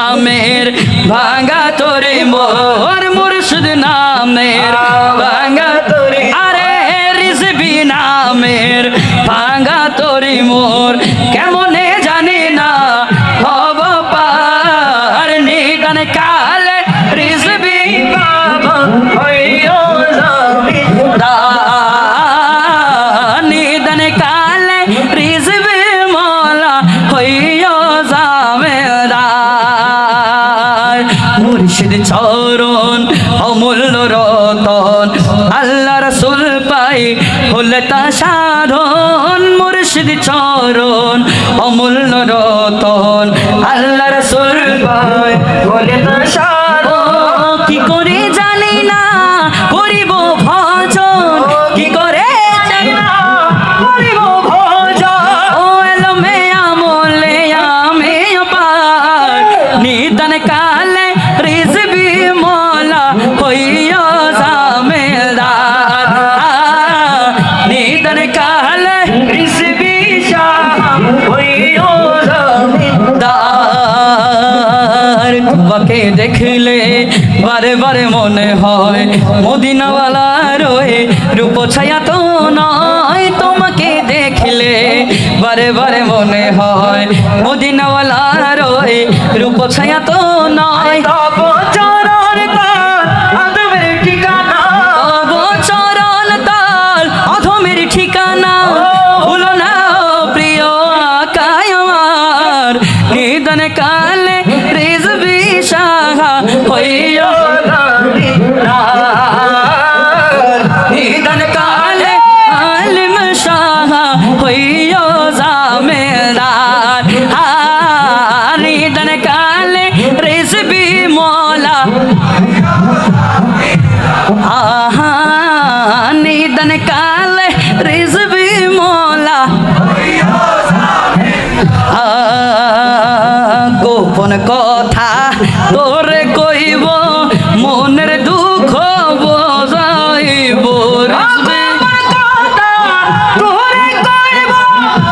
নামের ভাঙা তোরে মোর মুর্শিদ নামের ভাঙা তোরে আরে রিসবি নামের ভাঙা তোরে মোর কেমনে রতন আল্লাহ রসুল পাই হলে তা সাধন, মুর্শিদ চরণ অমূল্য রতন আল্লাহ রসুল পাই হলে তা সাধন। কি করে জানি না, করিব ভজন। কি করে জানি না, করিব ভজন। ও এলো মে আমলে আমি পার নিদান কালে তোমাকে দেখলে বারে বারে মনে হয় মদিনাওয়ালা রয়ে রূপ ছায়া তো নয় তোমাকে দেখলে বারে বারে মনে হয় মদিনাওয়ালা রয়ে রূপ ছায়া তো নয়। কালে সাহা হইয়া নিদন কালে আলিম সাহা হইয়া জামেদার। নিদন কালে রিজবি মোলা। আহা, নিদন কালে রিজবি মোলা। গোপন কথা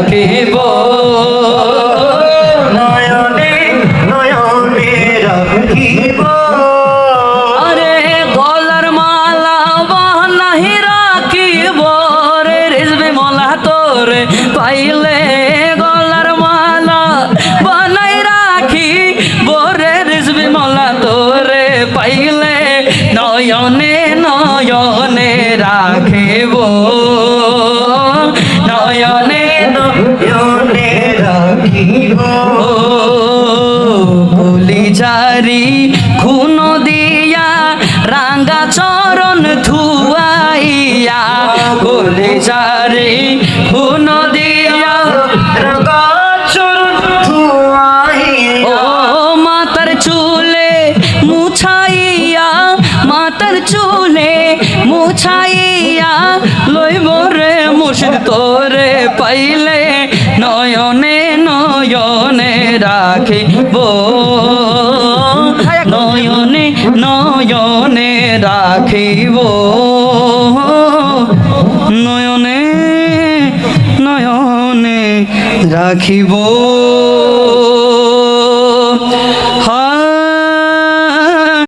রাখিব। নয়নে নয়নে রাখিব। আরে গলার মালা বানাহি রাখিব রে রিজবি মোলা তোরে পাইলে গলার মালা বানাই রাখি বোরে রিজবি মোলা তোরে পাইলে নয়নে নয়নে রাখিব। নয়নে নয়নে রাখিব। কলিজারি খুন দিয়া, রাঙ্গা চরণ ধুয়াইয়া। কলিজারি খুন দিয়া রঙা চরণ ধুয়াই ও মাতার চুলে মুছাইয়া পাইলে নয়নে নয়নে রাখিব। নয়নে নয়নে রাখিব। নয়নে নয়নে রাখিব।